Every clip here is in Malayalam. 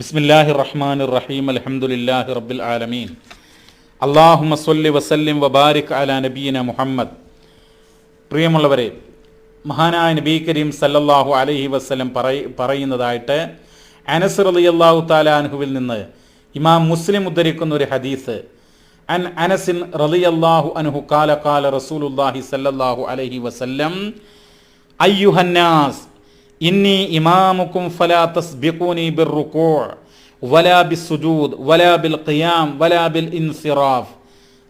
ബിസ്മില്ലാഹി റഹ്മാൻ റഹീം അലഹമുല്ലാഹി റബ്ബിൽ ആലമീൻ. അള്ളാഹു മസ്വല്ലി വസല്ലിം വബാരിക് അല നബീന മുഹമ്മദ്. പ്രിയമുള്ളവരെ മഹാനായ നബി കരീം സല്ലല്ലാഹു അലഹി വസ്ലം പറയുന്നതായിട്ട് അനസ് റലി അള്ളാഹു താലാൻഹുവിൽ നിന്ന് ഇമാം മുസ്ലിം ഉദ്ധരിക്കുന്ന ഒരു ഹദീസ്. അൻ അനസിൻ റലി അള്ളാഹു അൻഹു കാല കാല റസൂലുല്ലാഹി സല്ലല്ലാഹു അലഹി വസല്ലം അയ്യുഹന്നാസ് ഇന്നി ഇമാമുക്കും ഫലാ തസ്ബിഖൂനി ബിർറുകൂ വലാ ബിസ്സുജൂദ് വലാ ബിൽ ഖിയാം വലാ ബിൽ ഇൻസിറാഫ്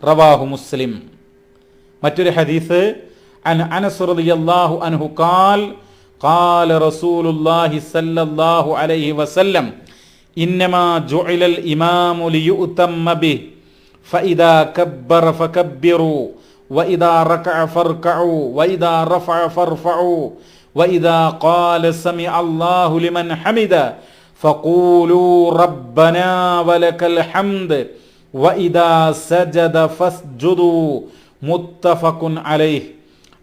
റവാഹു മുസ്ലിം മറ്റൊരു ഹദീസ് അൻ അനസ് റളിയല്ലാഹു അൻഹു ഖാൽ قال رسول الله صلى الله عليه وسلم إنما جعل الإمام ليؤتم به فإذا كبر فكبروا وإذا ركع فاركعوا وإذا رفع فارفعوا وإذا قال سمع الله لمن حمده فقولوا ربنا ولك الحمد وإذا سجد فاسجدوا متفق عليه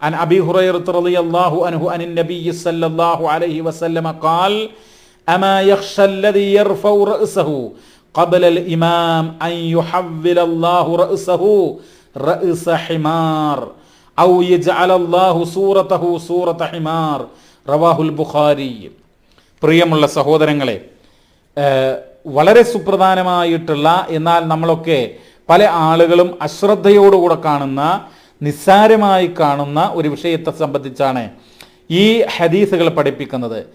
عن أبي هريرة رضي الله عنه عن النبي صلى الله عليه وسلم قال أما يخشى الذي يرفع رأسه قبل الإمام أن يحول الله رأسه പ്രിയമുള്ള സഹോദരങ്ങളെ വളരെ സുപ്രധാനമായിട്ടുള്ള എന്നാൽ നമ്മളൊക്കെ പല ആളുകളും അശ്രദ്ധയോടുകൂടെ കാണുന്ന നിസ്സാരമായി കാണുന്ന ഒരു വിഷയത്തെ സംബന്ധിച്ചാണ് ഈ ഹദീസുകൾ പഠിപ്പിക്കുന്നത്.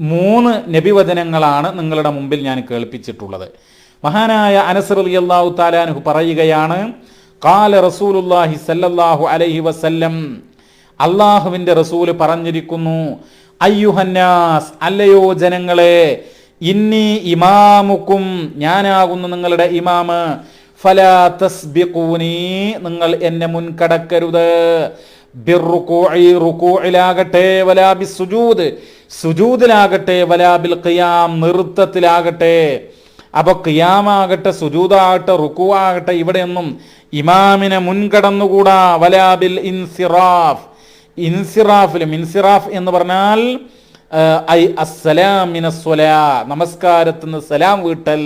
മൂന്ന് നബിവചനങ്ങളാണ് നിങ്ങളുടെ മുമ്പിൽ ഞാൻ കേൾപ്പിച്ചിട്ടുള്ളത്. മഹാനായ അനസർ അലി അള്ളാഹു താലാനുഹു പറയുകയാണ് കാല റസൂലുല്ലാഹി സല്ലല്ലാഹു അലൈഹി വസല്ലം അള്ളാഹുവിന്റെ റസൂൽ പറഞ്ഞിരിക്കുന്നു അയ്യുഹന്നാസ് അല്ലയോ ജനങ്ങളെ ഇന്നി ഇമാമുക്കും ഞാനാകുന്നു നിങ്ങളുടെ ഇമാമ്. ഫലാ തസ്ബിഖൂനി നിങ്ങൾ എന്നെ മുൻകടക്കരുത്. റുക്കൂഇലാകട്ടെ വലാ ബിസ്സുജൂദ്. സുജൂദിലാകട്ടെ വലാ ബിൽ ഖിയാം നൃത്തത്തിലാകട്ടെ. അപ്പൊ കിയാമാകട്ടെ സുജൂതാകട്ടെ റുക്കു ആകട്ടെ ഇവിടെയൊന്നും ഇമാമിനെ മുൻകടന്നുകൂടാ. വലാബിൽ ഇൻസിറാഫ്. ഇൻസിറാഫിലും ഇൻസിറാഫ് എന്ന് പറഞ്ഞാൽ ഐ അസ്സലാമിനസ്വലാ നമസ്കാരത്തിന് സലാം വീട്ടൽ.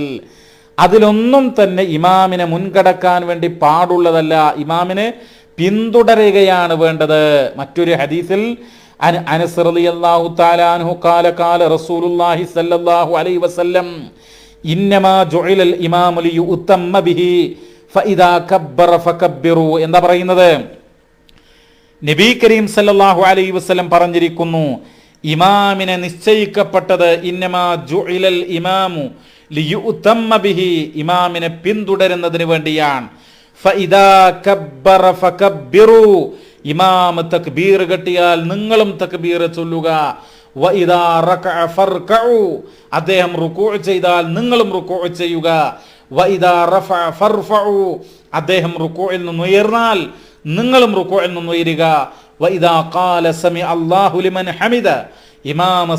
അതിലൊന്നും തന്നെ ഇമാമിനെ മുൻകടക്കാൻ വേണ്ടി പാടുള്ളതല്ല. ഇമാമിനെ പിന്തുടരുകയാണ് വേണ്ടത്. മറ്റൊരു ഹദീസിൽ അനസ് റളിയല്ലാഹു തആല അൻഹു ഖാല ഖാല റസൂലുള്ളാഹി സ്വല്ലല്ലാഹു അലൈഹി വസല്ലം എന്താ പറയുന്നത്? നബി കരീം സല്ലല്ലാഹു അലൈഹി വസല്ലം പറഞ്ഞിരിക്കുന്നു ഇമാമിനെ നിശ്ചയിക്കപ്പെട്ടത് ജുഇലൽ ഇമാമു ലിയുത്തമ്മ ബിഹി ഇമാമിനെ പിന്തുടരുന്നതിന് വേണ്ടിയാണ്. ഫഇദാ കബ്ബറ ഫകബ്ബിറു. ഇമാം തക്ബീർ കെട്ടിയാൽ നിങ്ങളും തക്ബീർ ചൊല്ലുക. അദ്ദേഹം റുക്കൂ ചെയ്താൽ നിങ്ങളും റുക്കൂ ചെയ്യുക. അദ്ദേഹം റുക്കോയിൽ നിന്ന് ഉയർന്നാൽ നിങ്ങളും റുക്കോയിൽ നിന്ന് ഉയരുക. ഹമിദ. ഇമാമ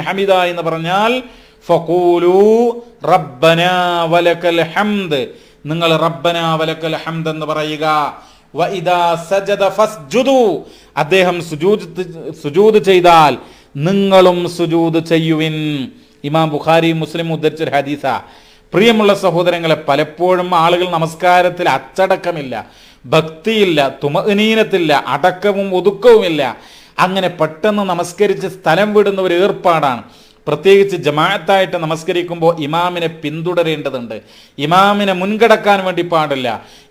ഹമിദ എന്ന് പറഞ്ഞാൽ ഫഖൂലു നിങ്ങൾ റബ്ബന വലക്കൽ ഹംദ് എന്ന് പറയുക. അദ്ദേഹം സുജൂദ് സുജൂദ് ചെയ്താൽ നിങ്ങളും സുജൂദ് ചെയ്യുവിൻ. ഇമാം ബുഖാരി മുസ്ലിം ഉദ്ധരിച്ചൊരു ഹദീസ. പ്രിയമുള്ള സഹോദരങ്ങളെ പലപ്പോഴും ആളുകൾ നമസ്കാരത്തിൽ അച്ചടക്കമില്ല ഭക്തിയില്ല തുമനീനത്തില്ല അടക്കവും ഒതുക്കവുമില്ല. അങ്ങനെ പെട്ടെന്ന് നമസ്കരിച്ച് സ്ഥലം വിടുന്ന ഒരു ഏർപ്പാടാണ്. പ്രത്യേകിച്ച് ജമാഅത്തായിട്ട് നമസ്കരിക്കുമ്പോൾ ഇമാമിനെ പിന്തുടരേണ്ടതുണ്ട്. ഇമാമിനെ മുൻകടക്കാൻ വേണ്ടി പാടില്ല.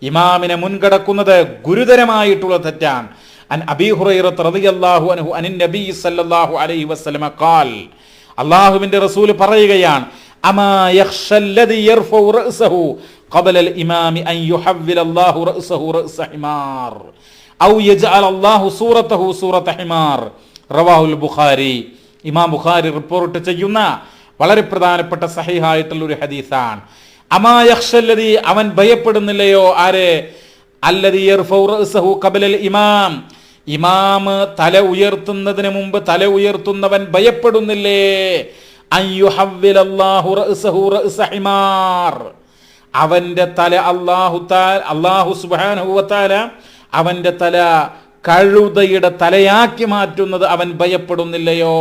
ഇമാമിനെ മുൻകടക്കുന്നത് ഗുരുതരമായിട്ടുള്ള തെറ്റാണ്. അൻ അബീ ഹുറൈറത്ത് റളിയല്ലാഹു അൻഹു അനിൻ നബി സല്ലല്ലാഹു അലൈഹി വസല്ലമ ഖാൽ. അല്ലാഹുവിന്റെ റസൂൽ പറയുകയാണ് അമാ യർഫഉ റഅസഹു ഇമാമി അൻ റഅസഹു റഅസ ഹിമാർ. ഔ സൂറതഹു സൂറത ഹിമാർ. ബുഖാരി. ഇമാം ബുഖാരി റിപ്പോർട്ട് ചെയ്യുന്ന വളരെ പ്രധാനപ്പെട്ട സഹിഹായിട്ടുള്ള ഒരു ഹദീസാണ്. അമാ യഖ്ഷല്ലദി അവൻ ഭയപ്പെടുന്നില്ലയോ? ആരെ? ഖബല അൽ ഇമാം. ഇമാം തല ഉയർത്തുന്നതിന് മുമ്പ് തല ഉയർത്തുന്നവൻ ഭയപ്പെടുന്നില്ലേ? അവന്റെ തല അള്ളാഹു അള്ളാഹു സുബാനുവത്താല അവന്റെ തല കഴുതയുടെ തലയാക്കി മാറ്റുന്നത് അവൻ ഭയപ്പെടുന്നില്ലയോ?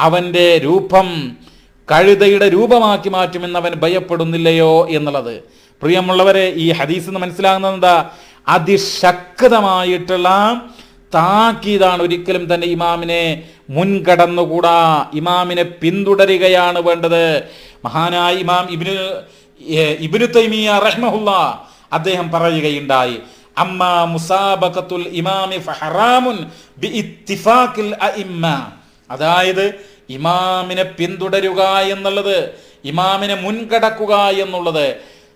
അവന്റെ രൂപം കഴുതയുടെ രൂപമാക്കി മാറ്റുമെന്ന് അവൻ ഭയപ്പെടുന്നില്ലയോ എന്നുള്ളത്. പ്രിയമുള്ളവരെ ഈ ഹദീസ് നിന്ന് മനസ്സിലാകുന്നത് എന്താ? അതിശക്തമായിട്ടുള്ള താക്കീതാണ് ഒരിക്കലും തന്നെ ഇമാമിനെ മുൻകടന്നുകൂടാ. ഇമാമിനെ പിന്തുടരുകയാണ് വേണ്ടത്. മഹാനായ ഇമാം ഇബിന് ഇബിനു തൈമിയ റഹ്മഹുല്ല അദ്ദേഹം പറയുകയുണ്ടായി അമ്മ മുസാബഖത്തുൽ ഇമാമി ഫഹറാമുൻ ബി ഇത്തിഫാഖിൽ അഇമ്മ. അതായത് ഇമാമിനെ പിന്തുടരുക എന്നുള്ളത് ഇമാമിനെ മുൻകടക്കുക എന്നുള്ളത്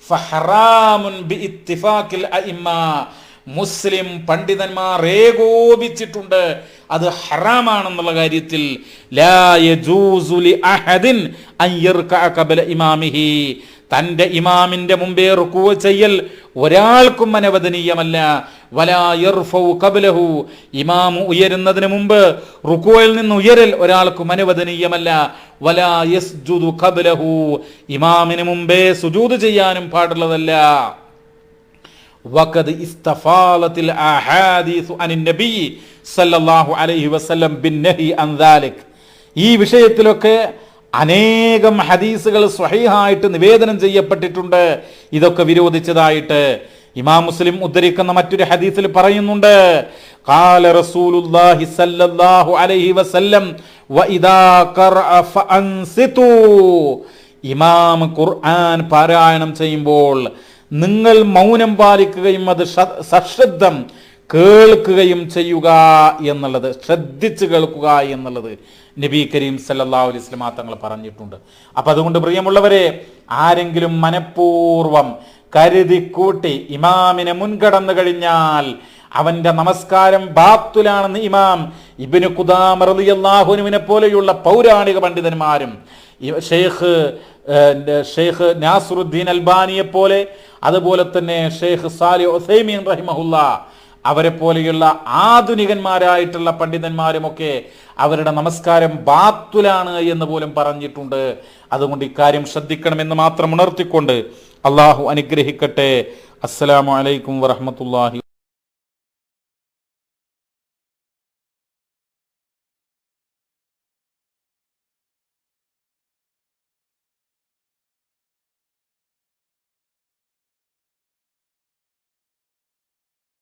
ഫഹറാമുൻ ബി ഇത്തിഫാഖിൽ അഇമ്മ. മുസ്ലിം പണ്ഡിതന്മാർ ഏകോപിച്ചിട്ടുണ്ട് അത് ഹറാമാണെന്നുള്ള കാര്യത്തിൽ തന്റെ ഇമാമിന്റെ മുമ്പേ റുക്കുവ ചെയ്യൽ ഒരാൾക്കും അനവദനീയമല്ല വലാ യർഫൗ ഖബലഹു ഇമാം ഉയരുന്നതിന് മുമ്പ് റുക്കുവയിൽ നിന്ന് ഉയരൽ ഒരാൾക്കും അനുവദനീയമല്ല വലാ യസ്ജുദു ഖബലഹു ഇമാമിന് മുമ്പേ സുജൂദ് ചെയ്യാനും പാടുള്ളതല്ല وقد استفاضت الاحاديث عن النبي صلى الله عليه وسلم بالنهي عن ذلك ഈ വിഷയത്തിലൊക്കെ അനേകം ഹദീസുകൾ സ്വഹീഹായിട്ട് നിവേദനം ചെയ്യപ്പെട്ടിട്ടുണ്ട്. ഇതൊക്കെ വിരോധിച്ചതായിട്ട് ഇമാം മുസ്ലിം ഉദ്ധരിക്കുന്ന മറ്റൊരു ഹദീസിൽ പറയുന്നുണ്ട്. കാല റസൂലുല്ലാഹി സല്ലല്ലാഹു അലൈഹി വസല്ലം വഇദാ ഖറഅ ഫഅൻസിതു ഇമാം ഖുർആൻ പാരായണം ചെയ്യുമ്പോൾ നിങ്ങൾ മൗനം പാലിക്കുകയും അത് സശ്രദ്ധം കേൾക്കുകയും ചെയ്യുക എന്നുള്ളത് ശ്രദ്ധിച്ച് കേൾക്കുക എന്നുള്ളത് നബി കരീം സല്ലാ അലൈഹി വസല്ലം തങ്ങൾ പറഞ്ഞിട്ടുണ്ട്. അപ്പൊ അതുകൊണ്ട് പ്രിയമുള്ളവരെ ആരെങ്കിലും മനഃപൂർവം കരുതി കൂട്ടി ഇമാമിനെ മുൻകടന്നു കഴിഞ്ഞാൽ അവന്റെ നമസ്കാരം ബാത്തുലാണെന്ന് ഇമാം ഇബിന് കുദാമറിയാഹുനുവിനെ പോലെയുള്ള പൗരാണിക പണ്ഡിതന്മാരും ഷെയ്ഖ് ഷെയ്ഖ് നാസുറുദ്ദീൻ അൽബാനിയെ പോലെ അതുപോലെ തന്നെ ഷെയ്ഖ് സാലി ഒസൈമീൻ റഹിമഹുല്ല അവരെ പോലെയുള്ള ആധുനികന്മാരായിട്ടുള്ള പണ്ഡിതന്മാരുമൊക്കെ അവരുടെ നമസ്കാരം ബാത്തുലാണ് എന്ന് പോലും പറഞ്ഞിട്ടുണ്ട്. അതുകൊണ്ട് ഇക്കാര്യം ശ്രദ്ധിക്കണമെന്ന് മാത്രം ഉണർത്തിക്കൊണ്ട് അള്ളാഹു അനുഗ്രഹിക്കട്ടെ. അസ്സലാമു അലൈക്കും വറഹമത്തല്ലാഹി